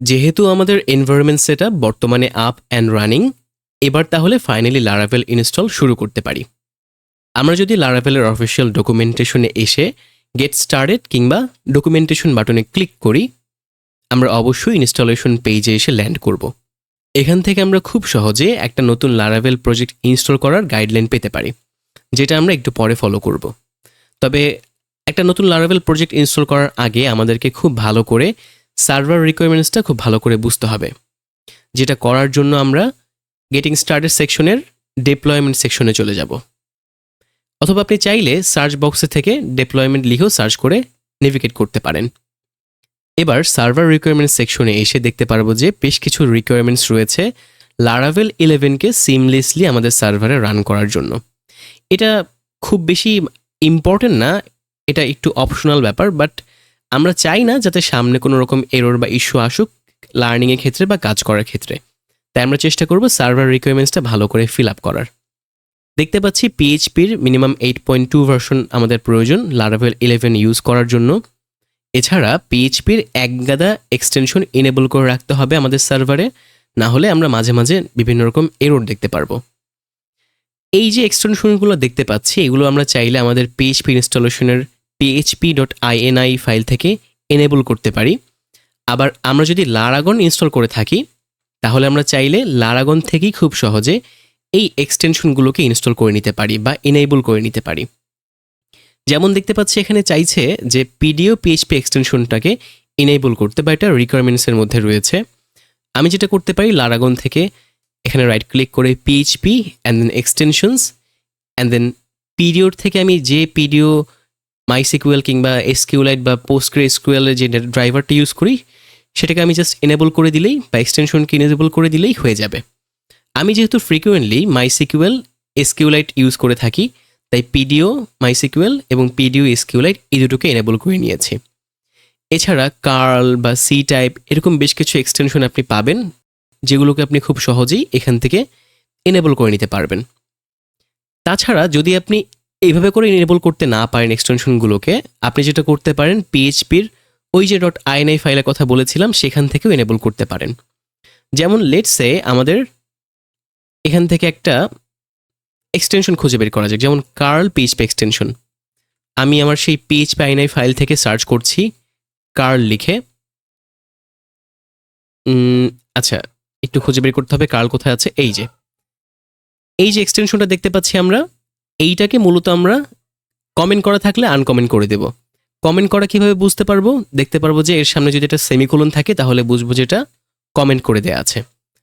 যেহেতু আমাদের environment set বর্তমানে আপ অ্যান্ড রানিং এবার তাহলে ফাইনালি লারাভেল ইনস্টল শুরু করতে পারি। আমরা যদি লারাভেলের অফিসিয়াল ডকুমেন্টেশনে এসে গেট স্টার্টেড কিংবা ডকুমেন্টেশন বাটনে ক্লিক করি, আমরা অবশ্যই ইনস্টলেশন পেজে এসে ল্যান্ড করব। এখান থেকে আমরা খুব সহজে একটা নতুন লারাভেল প্রজেক্ট ইনস্টল করার গাইডলাইন পেতে পারি, যেটা আমরা একটু পরে ফলো করব। তবে একটা নতুন লারাভেল প্রজেক্ট ইনস্টল করার আগে আমাদেরকে খুব ভালো করে সার্ভার রিকোয়ারমেন্টসটা খুব ভালো করে বুঝতে হবে। যেটা করার জন্য আমরা গেটিং স্টার্টেড সেকশনের ডিপ্লয়মেন্ট সেকশনে চলে যাব। অথবা আপনি চাইলে সার্চ বক্সে থেকে ডিপ্লয়মেন্ট লিখেও সার্চ করে নেভিগেট করতে পারেন। এবার সার্ভার রিকোয়ারমেন্ট সেকশনে এসে দেখতে পারব যে বেশ কিছু রিকোয়ারমেন্টস রয়েছে লারাভেল ইলেভেনকে সিমলেসলি আমাদের সার্ভারে রান করার জন্য। এটা খুব বেশি ইম্পর্টেন্ট না, এটা একটু অপশনাল ব্যাপার বাট আমরা চাই না যাতে সামনে কোনো রকম এরর বা ইস্যু আসুক লার্নিংয়ের ক্ষেত্রে বা কাজ করার ক্ষেত্রে। তাই আমরা চেষ্টা করব সার্ভার রিকোয়ারমেন্টসটা ভালো করে ফিল আপ করার। দেখতে পাচ্ছি পিএইচপির minimum eight point two version আমাদের প্রয়োজন লারাভেল ইলেভেন ইউজ করার জন্য। এছাড়া পিএইচপির এক গাদা এক্সটেনশন এনেবল করে রাখতে হবে আমাদের সার্ভারে না হলে আমরা মাঝে মাঝে বিভিন্ন রকম এরর দেখতে পারব। এই যে এক্সটেনশনগুলো দেখতে পাচ্ছি, এগুলো আমরা চাইলে আমাদের পিএইচপি ইনস্টলেশনের পিএইচপি ডট আইএনআই ফাইল থেকে এনেবল করতে পারি। আবার আমরা যদি লারাগন ইনস্টল করে থাকি, তাহলে আমরা চাইলে লারাগন থেকেই খুব সহজে এই এক্সটেনশনগুলোকে ইনস্টল করে নিতে পারি বা এনেবল করে নিতে পারি। যেমন দেখতে পাচ্ছি এখানে চাইছে যে পিডিও পিএইচপি এক্সটেনশনটাকে এনেবল করতে বা এটা রিকোয়ারমেন্টসের মধ্যে রয়েছে। আমি যেটা করতে পারি লারাগন থেকে এখানে রাইট ক্লিক করে PHP and then extensions and then পিডিওর থেকে আমি যে পিডিও মাইসিকুয়েল কিংবা এসকিউলাইট বা পোস্টগ্রে এসকিউএলের যে ড্রাইভারটা ইউজ করি, সেটাকে আমি জাস্ট এনেবল করে দিলেই বা এক্সটেনশনকে এনেবল করে দিলেই হয়ে যাবে। আমি যেহেতু ফ্রিকুয়েন্টলি মাইসিকুয়েল এসকিউলাইট ইউজ করে থাকি, তাই পিডিও মাইসিকুয়েল এবং পিডিও এসকিউলাইট এই দুটোকে এনেবল করে নিয়েছি। এছাড়া কার্ল বা সি টাইপ এরকম বেশ কিছু এক্সটেনশন আপনি পাবেন, যেগুলোকে আপনি খুব সহজেই এখান থেকে এনেবল করে নিতে পারবেন। তাছাড়া যদি আপনি এইভাবে করে ইনেবল করতে না পারেন এক্সটেনশনগুলোকে আপনি যেটা করতে পারেন পিএইচপির ওই যে ডট আইএনআই ফাইলের কথা বলেছিলাম, সেখান থেকেও এনেবল করতে পারেন। যেমন লেটসে আমাদের এখান থেকে একটা এক্সটেনশন খুঁজে বের করা যাক, যেমন কার্ল পিএইচপি এক্সটেনশন আমি আমার সেই পিএইচপি আইএনআই ফাইল থেকে সার্চ করছি কার্ল লিখে। আচ্ছা একটু খুঁজে বের করতে হবে কার্ল কোথায় আছে? এই যে। এই যে এক্সটেনশনটা দেখতে পাচ্ছি আমরা এইটাকে মূলত আমরা কমেন্ট করা থাকলে আনকমেন্ট করে দেব। কমেন্ট করা কীভাবে বুঝতে পারব? দেখতে পারব যে এর সামনে যদি একটা সেমিকোলন থাকে, তাহলে বুঝব যে এটা কমেন্ট করে দেওয়া আছে।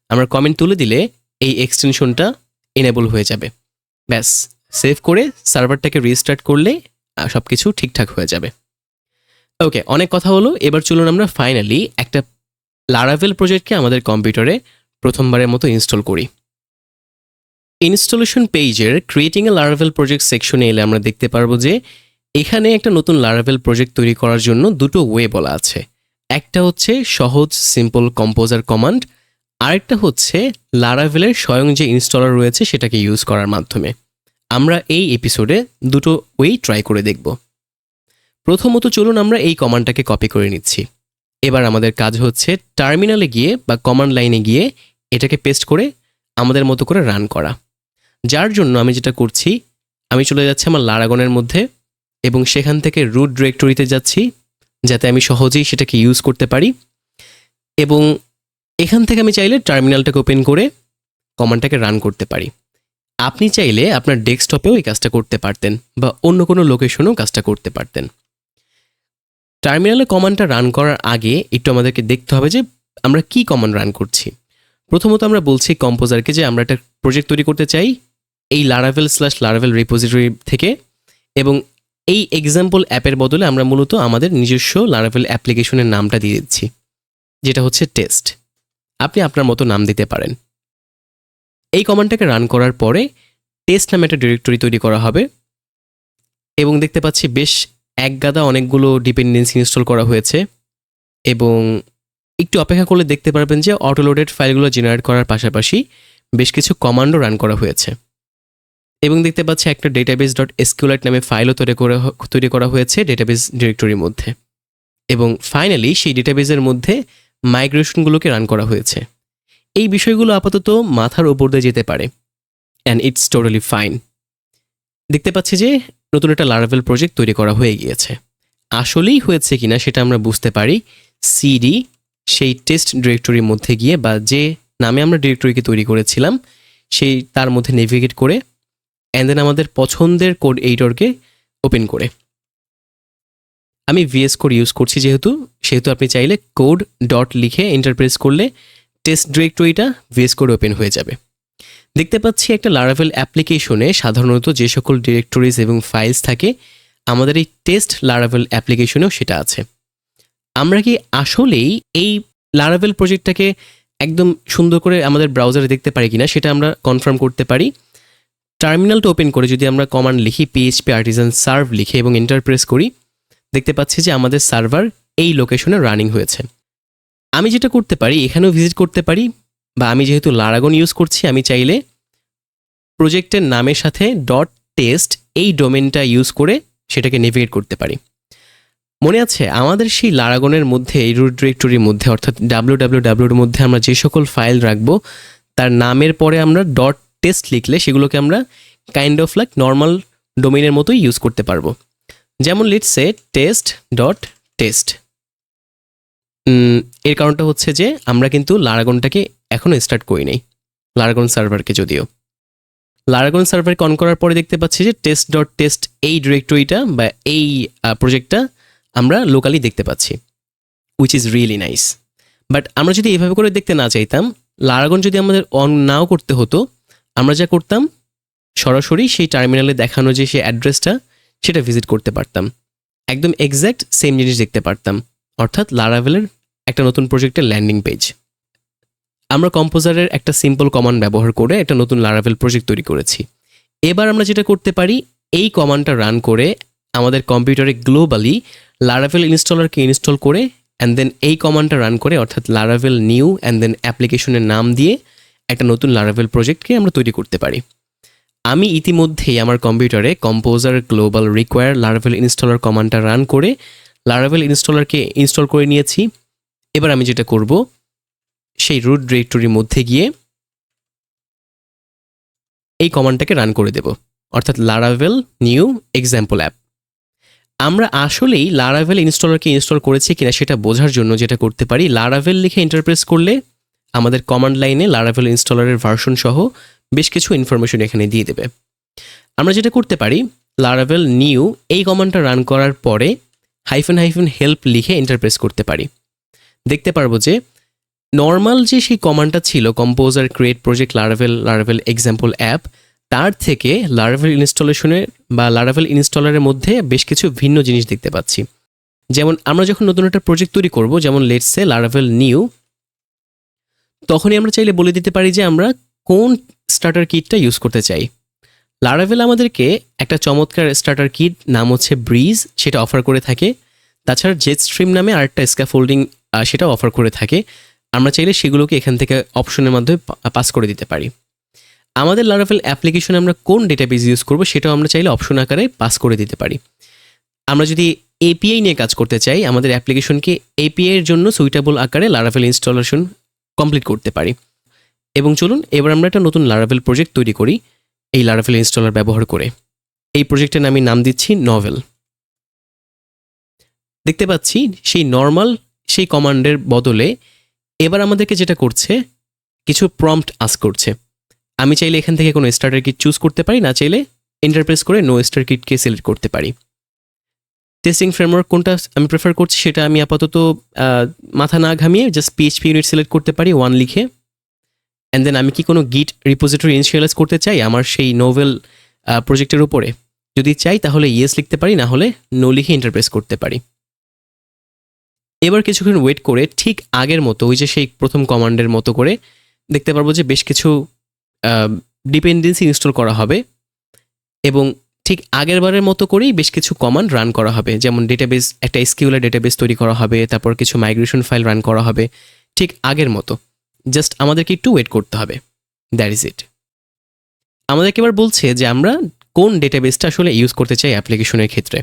আমরা কমেন্ট তুলে দিলে এই এক্সটেনশনটা এনেবল হয়ে যাবে। ব্যাস সেভ করে সার্ভারটাকে রিস্টার্ট করলে সব কিছু ঠিকঠাক হয়ে যাবে। ওকে অনেক কথা হলো। এবার চলুন আমরা ফাইনালি একটা লারাভেল প্রজেক্টকে আমাদের কম্পিউটারে প্রথমবারের মতো ইনস্টল করি। ইনস্টলেশন পেজের ক্রিয়েটিং এ লারাভেল প্রজেক্ট সেকশনে এলে আমরা দেখতে পারব যে এখানে একটা নতুন লারাভেল প্রজেক্ট তৈরি করার জন্য দুটো ওয়ে বলা আছে। একটা হচ্ছে সহজ সিম্পল কম্পোজার কমান্ড আরেকটা হচ্ছে লারাভেলের স্বয়ং যে ইনস্টলার রয়েছে সেটাকে ইউজ করার মাধ্যমে। আমরা এই এপিসোডে দুটো ওয়েই ট্রাই করে দেখব। প্রথমত চলুন আমরা এই কমান্ডটাকে কপি করে নিচ্ছি। এবার আমাদের কাজ হচ্ছে টার্মিনালে গিয়ে বা কমান্ড লাইনে গিয়ে এটাকে পেস্ট করে আমাদের মতো করে রান করা। যার জন্য আমি যেটা করছি, আমি চলে যাচ্ছি আমার লারাগনের মধ্যে এবং সেখান থেকে রুট ডিরেক্টরিতে যাচ্ছি, যাতে আমি সহজেই সেটাকে ইউজ করতে পারি। এবং এখান থেকে আমি চাইলে টার্মিনালটাকে ওপেন করে কমান্ডটাকে রান করতে পারি। আপনি চাইলে আপনার ডেস্কটপেও এই কাজটা করতে পারতেন বা অন্য কোনো লোকেশনেও কাজটা করতে পারতেন। টার্মিনালে কমান্ডটা রান করার আগে একটু আমাদেরকে দেখতে হবে যে আমরা কি কমান্ড রান করছি। প্রথমত আমরা বলছি কম্পোজারকে যে আমরা একটা প্রজেক্ট তৈরি করতে চাই এই লারাভেল স্ল্যাশ লারাভেল রিপোজিটরি থেকে এবং এই এক্সাম্পল অ্যাপের বদলে আমরা মূলত আমাদের নিজস্ব লারাভেল অ্যাপ্লিকেশনের নামটা দিয়ে দিচ্ছি, যেটা হচ্ছে টেস্ট আপনি আপনার মতো নাম দিতে পারেন। এই কমান্ডটাকে রান করার পরে টেস্ট নামে একটা ডিরেক্টরি তৈরি করা হবে এবং দেখতে পাচ্ছি বেশ এক গাদা অনেকগুলো ডিপেন্ডেন্সি ইনস্টল করা হয়েছে এবং একটু অপেক্ষা করলে দেখতে পারবেন যে অটোলোডেড ফাইলগুলো জেনারেট করার পাশাপাশি বেশ কিছু কমান্ডও রান করা হয়েছে। এবং দেখতে পাচ্ছি একটা ডেটাবেস ডট এসকিউলাইট নামে ফাইলও তৈরি করা তৈরি করা হয়েছে ডেটাবেস ডিরেক্টরির মধ্যে। এবং ফাইনালি সেই ডেটাবেসের মধ্যে মাইগ্রেশনগুলোকে রান করা হয়েছে। এই বিষয়গুলো আপাতত মাথার ওপর দিয়ে যেতে পারে। অ্যান্ড ইটস টোটালি ফাইন দেখতে পাচ্ছি যে নতুন একটা লারাভেল প্রজেক্ট তৈরি করা হয়ে গিয়েছে। আসলেই হয়েছে কিনা সেটা আমরা বুঝতে পারি। সিডি সেই টেস্ট ডিরেক্টরির মধ্যে গিয়ে বা যে নামে আমরা ডিরেক্টরিকে তৈরি করেছিলাম, সেই তার মধ্যে নেভিগেট করে অ্যান্ড দেন আমাদের পছন্দের কোড এইটরকে ওপেন করে। আমি ভিএস কোড ইউজ করছি যেহেতু, সেহেতু আপনি চাইলে কোড ডট লিখে ইন্টারপ্রেস করলে টেস্ট ডিরেক্টরিটা ভিএস কোড ওপেন হয়ে যাবে। দেখতে পাচ্ছি একটা লারাভেল অ্যাপ্লিকেশনে সাধারণত যে সকল ডিরেক্টরিজ এবং ফাইলস থাকে, আমাদের এই টেস্ট লারাভেল অ্যাপ্লিকেশনেও সেটা আছে। আমরা কি আসলেই এই লারাভেল প্রজেক্টটাকে একদম সুন্দর করে আমাদের ব্রাউজারে দেখতে পারি কিনা, সেটা আমরা কনফার্ম করতে পারি। টার্মিনালটা ওপেন করে যদি আমরা কমান্ড লিখি পিএইচপি আর্টিজান সার্ভ লিখে এবং এন্টার প্রেস করি দেখতে পাচ্ছি যে আমাদের সার্ভার এই লোকেশনে রানিং হয়েছে আমি যেটা করতে পারি এখানেও ভিজিট করতে পারি বা আমি যেহেতু লারাগন ইউজ করছি আমি চাইলে প্রজেক্টের নামের সাথে ডট টেস্ট এই ডোমেনটা ইউজ করে সেটাকে নেভিগেট করতে পারি। মনে আছে, আমাদের সেই লারাগনের মধ্যে, এই রুট ডিরেক্টরির মধ্যে, অর্থাৎ ডাব্লিউ ডাব্লিউ ডাব্লিউর মধ্যে আমরা যে সকল ফাইল রাখব, তার নামের পরে আমরা ডট টেস্ট লিখলে সেগুলোকে আমরা কাইন্ড অফ লাইক নর্মাল ডোমেনের মতোই ইউজ করতে পারব। যেমন let's say test dot test এর কারণটা হচ্ছে যে আমরা কিন্তু লারাগনটাকে এখনও স্টার্ট করি নাই লারাগন সার্ভারকে যদিও। লারাগন সার্ভারকে অন করার পরে দেখতে পাচ্ছি যে টেস্ট ডট টেস্ট এই ডিরেক্টরিটা বা এই প্রজেক্টটা আমরা লোকালি দেখতে পাচ্ছি which is really nice but আমরা যদি এভাবে করে দেখতে না চাইতাম লারাগন যদি আমাদের অন নাও করতে হতো আমরা যা করতাম, সরাসরি সেই টার্মিনালে দেখানো যে সেই অ্যাড্রেসটা সেটা ভিজিট করতে পারতাম। একদম এক্স্যাক্ট সেম জিনিস দেখতে পারতাম। অর্থাৎ লারাভেলের একটা নতুন প্রজেক্টের ল্যান্ডিং পেজ আমরা কম্পোজারের একটা সিম্পল কমান্ড ব্যবহার করে একটা নতুন লারাভেল প্রজেক্ট তৈরি করেছি। এবার আমরা যেটা করতে পারি, এই কমান্ডটা রান করে আমাদের কম্পিউটারে গ্লোবালি লারাভেল ইনস্টলারকে ইনস্টল করে অ্যান্ড দেন এই কমান্ডটা রান করে, অর্থাৎ লারাভেল নিউ অ্যান্ড দেন অ্যাপ্লিকেশনের নাম দিয়ে একটা নতুন লারাভেল প্রজেক্টকে আমরা তৈরি করতে পারি। আমি ইতিমধ্যেই আমার কম্পিউটারে composer global require Laravel installer কমান্ডটা run করে লারাভেল ইনস্টলারকে ইনস্টল করে নিয়েছি। এবার আমি যেটা করব, সেই রুট ডিরেক্টরির মধ্যে গিয়ে এই কমান্ডটাকে রান করে দেব, অর্থাৎ লারাভেল নিউ এক্সাম্পল অ্যাপ আমরা আসলেই লারাভেল ইনস্টলারকে ইনস্টল করেছি কিনা সেটা বোঝার জন্য যেটা করতে পারি লারাভেল লিখে ইন্টারপ্রেস করলে আমাদের কমান্ড লাইনে লারাভেল ইনস্টলারের ভার্সন সহ বেশ কিছু ইনফরমেশন এখানে দিয়ে দেবে। আমরা যেটা করতে পারি লারাভেল নিউ এই কমান্ডটা রান করার পরে হাইফেন হাইফেন হেল্প লিখে ইন্টারপ্রেস করতে পারি। দেখতে পারব যে নর্মাল যে সেই কমান্ডটা ছিল composer create project Laravel Laravel example app তার থেকে লারাভেল ইনস্টলেশনের বা লারাভেল ইনস্টলারের মধ্যে বেশ কিছু ভিন্ন জিনিস দেখতে পাচ্ছি। যেমন আমরা যখন নতুন একটা প্রজেক্ট তৈরি করব, যেমন লেটসে লারাভেল নিউ তখনই আমরা চাইলে বলে দিতে পারি যে আমরা কোন স্টার্টার কিটটা ইউজ করতে চাই। লারাভেল আমাদেরকে একটা চমৎকার স্টার্টার কিট নাম হচ্ছে ব্রিজ সেটা অফার করে থাকে। তাছাড়া জেট স্ট্রিম নামে আরেকটা স্ক্যাফোল্ডিং সেটা অফার করে থাকে। আমরা চাইলে সেগুলোকে এখান থেকে অপশনের মাধ্যমে পাস করে দিতে পারি। আমাদের লারাভেল অ্যাপ্লিকেশনে আমরা কোন ডেটাবেস ইউজ করব সেটাও আমরা চাইলে অপশন আকারে পাস করে দিতে পারি। আমরা যদি এপিআই নিয়ে কাজ করতে চাই, আমাদের অ্যাপ্লিকেশনকে এপিআই এর জন্য সুইটেবল আকারে লারাভেল ইনস্টলেশন কমপ্লিট করতে পারি। এবং চলুন, এবার আমরা একটা নতুন লারাভেল প্রজেক্ট তৈরি করি, এই লারাভেল ইনস্টলার ব্যবহার করে। এই প্রজেক্টের আমি নাম দিচ্ছি নভেল দেখতে পাচ্ছি, সেই নর্মাল সেই কমান্ডের বদলে এবার আমাদেরকে যেটা করছে, কিছু প্রম্পট আস করছে। আমি চাইলে এখান থেকে কোনো স্টার্টার কিট চুজ করতে পারি, না চাইলে ইন্টারপ্রেস করে নো স্টার কিটকে সিলেক্ট করতে পারি। টেস্টিং ফ্রেমওয়ার্ক কোনটা আমি প্রেফার করছি সেটা আমি আপাতত মাথা না ঘামিয়ে জাস্ট পিএইচপি ইউনিট সিলেক্ট করতে পারি ওয়ান লিখে। অ্যান্ড দেন আমি কি কোনো গিট রিপোজিটরি ইনিশিয়ালাইজ করতে চাই আমার সেই নোভেল প্রজেক্টের উপরে? যদি চাই তাহলে ইয়েস লিখতে পারি, না হলে নো লিখে ইন্টারপ্রেস করতে পারি। এবার কিছুক্ষণ ওয়েট করে ঠিক আগের মতো, ওই যে সেই প্রথম কমান্ডের মতো করে দেখতে পারব যে বেশ কিছু ডিপেন্ডেন্সি ইনস্টল করা হবে। এবং ঠিক আগের বারের মতো করেই বেশ কিছু কমান্ড রান করা হবে। যেমন ডেটাবেস একটা এসকিউলার ডেটাবেস তৈরি করা হবে, তারপর কিছু মাইগ্রেশন ফাইল রান করা হবে, ঠিক আগের মতো। জাস্ট আমাদেরকে একটু ওয়েট করতে হবে। দ্যাট ইজ ইট আমাদেরকে এবার বলছে যে আমরা কোন ডেটাবেসটা আসলে ইউজ করতে চাই অ্যাপ্লিকেশনের ক্ষেত্রে।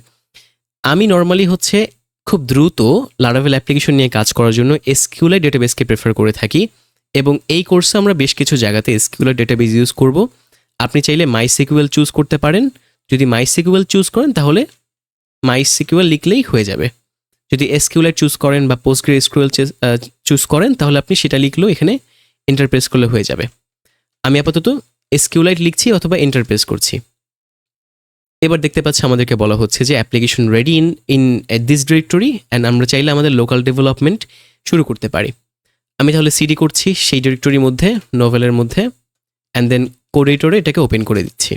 আমি নর্মালি হচ্ছে খুব দ্রুত লারাভেল অ্যাপ্লিকেশন নিয়ে কাজ করার জন্য এসকিউলাই ডেটাবেসকে প্রেফার করে থাকি এবং এই কোর্সে আমরা বেশ কিছু জায়গাতে এসকিউলাই ডেটাবেস ইউজ করব। আপনি চাইলে মাই সিকিউএল চুজ করতে পারেন। যদি মাই সিকিউএল চুজ করেন, তাহলে মাই সিকিউএল লিখলেই হয়ে যাবে। যদি এসকিউএল চুজ করেন বা পোস্টগ্রে এসকিউএল চুজ করেন, তাহলে আপনি সেটা লিখলেও এখানে ইন্টারপ্রেস করলে হয়ে যাবে। আমি আপাতত এসকিউলাইট লিখছি অথবা ইন্টারপ্রেস করছি। এবার দেখতে পাচ্ছি আমাদেরকে বলা হচ্ছে যে application ready in in at this directory and আমরা চাইলে আমাদের লোকাল ডেভেলপমেন্ট শুরু করতে পারি। আমি তাহলে সিডি করছি সেই ডিরেক্টরির মধ্যে নোভেলের মধ্যে অ্যান্ড দেন কোডিটরে এটাকে ওপেন করে দিচ্ছি।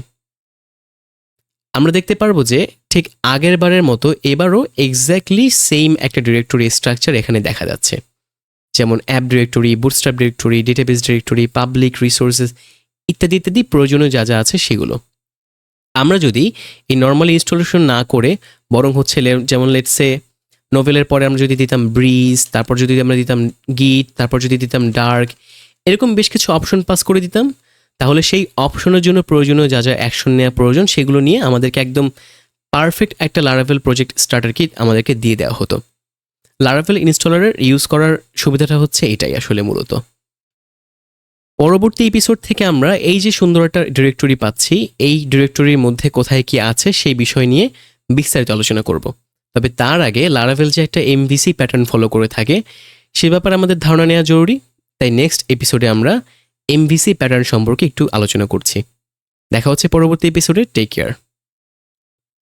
আমরা দেখতে পারব যে ঠিক আগের বারের মতো এবারও এক্স্যাক্টলি সেম একটা ডিরেক্টরি স্ট্রাকচার এখানে দেখা যাচ্ছে। যেমন app directory bootstrap directory database directory public resources ইত্যাদি ইত্যাদি প্রয়োজনীয় যা যা আছে সেগুলো। আমরা যদি এই নর্মাল ইনস্টলেশন না করে বরং হচ্ছে যেমন লেটসে নোভেলের পরে আমরা যদি দিতাম ব্রিজ তারপর যদি আমরা দিতাম গিট তারপর যদি দিতাম ডার্ক এরকম বেশ কিছু অপশন পাস করে দিতাম। তাহলে সেই অপশনের জন্য প্রয়োজনীয় যা যা অ্যাকশন নেওয়া প্রয়োজন, সেগুলো নিয়ে আমাদেরকে একদম পারফেক্ট একটা লারাভেল প্রজেক্ট স্টার্টার কিট আমাদেরকে দিয়ে দেওয়া হতো। লারাভেল ইনস্টলারের ইউজ করার সুবিধাটা হচ্ছে এটাই আসলে মূলত। পরবর্তী এপিসোড থেকে আমরা এই যে সুন্দর একটা ডিরেক্টরি পাচ্ছি, এই ডিরেক্টরির মধ্যে কোথায় কি আছে সেই বিষয় নিয়ে বিস্তারিত আলোচনা করব। তবে তার আগে লারাভেল যে একটা এমভিসি প্যাটার্ন ফলো করে থাকে, সে ব্যাপারে আমাদের ধারণা নেওয়া জরুরি। তাই নেক্সট এপিসোডে আমরা এমভিসি প্যাটার্ন সম্পর্কে একটু আলোচনা করছি। দেখা হচ্ছে পরবর্তী এপিসোডে টেক কেয়ার